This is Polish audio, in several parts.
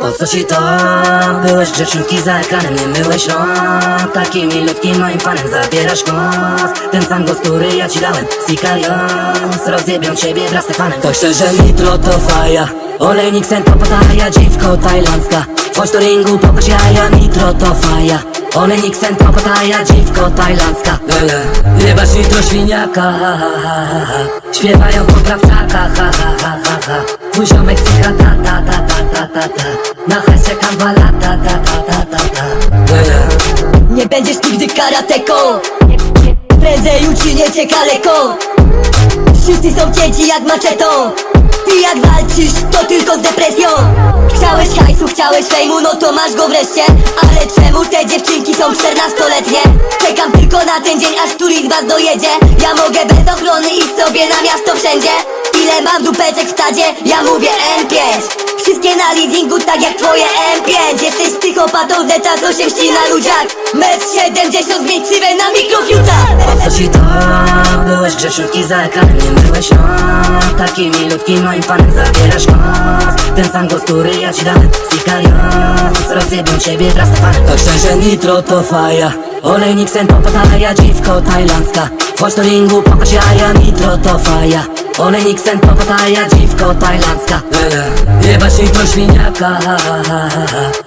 Po co ci to? Byłeś grzeczniutki za ekranem, nie myłeś rąk. Taki milutki moim panem zabierasz głos. Ten sam głos, który ja ci dałem Sicarios, rozjebią ciebie wraz z Stefanem. To szczerze nitro to faja. Olejnik sen to pataja, dziwko tajlandzka. Chodź do ringu, pokaż jaja, nitro to faja. Olejnik sen to pataja, dziwko tajlandzka. Lele, Jebasz nitro świniaka. Śpiewają poprawczaka ha, ha, ha, ha, ha. Twój ziomek syka ta Na hajs czekam dwa lata ta ta ta ta ta. Nie będziesz nigdy karateką. Prędzej uczynię cię Wszyscy są cięci jak maczetą. Ty jak walczysz, to tylko z depresją. Chciałeś hajsu, chciałeś fejmu, no to masz go wreszcie. Ale czemu te dziewczynki są 14-letnie? Czekam tylko na ten dzień, aż któryś z was dojedzie. Ja mogę bez ochrony iść sobie na miasto wszędzie. Ile mam dupeczek w stadzie? Ja mówię M5 Wszystkie na leasingu, tak jak twoje M5. Jesteś psychopatą, zeta, co się wści na ludziach Metr 70, zmień ksywę na mikrofiuta. Po co ci to? Byłeś grzeczniutki za ekranem, nie myłeś rąk Taki milutki moim panem zabierasz głos Ten sam głos, który ja ci dałem Sicarios, rozjebią ciebie wraz z Stefanem To szczerze nitro to faja. Olejnik sen to pataja, dziwko tajlandzka. Chodź do ringu, pokaż jaja, nitro to faja Olejnik sen to pataja, dziwko tajlandzka Jebać świniaka ha, ha, ha.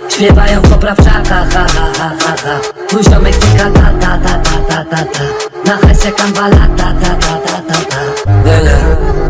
Śpiewają poprawczaka ha, ha. Twój ziomek syka ta ta ta ta ta ta ta Na hajs czekam dwa lata ta ta ta ta ta Lele.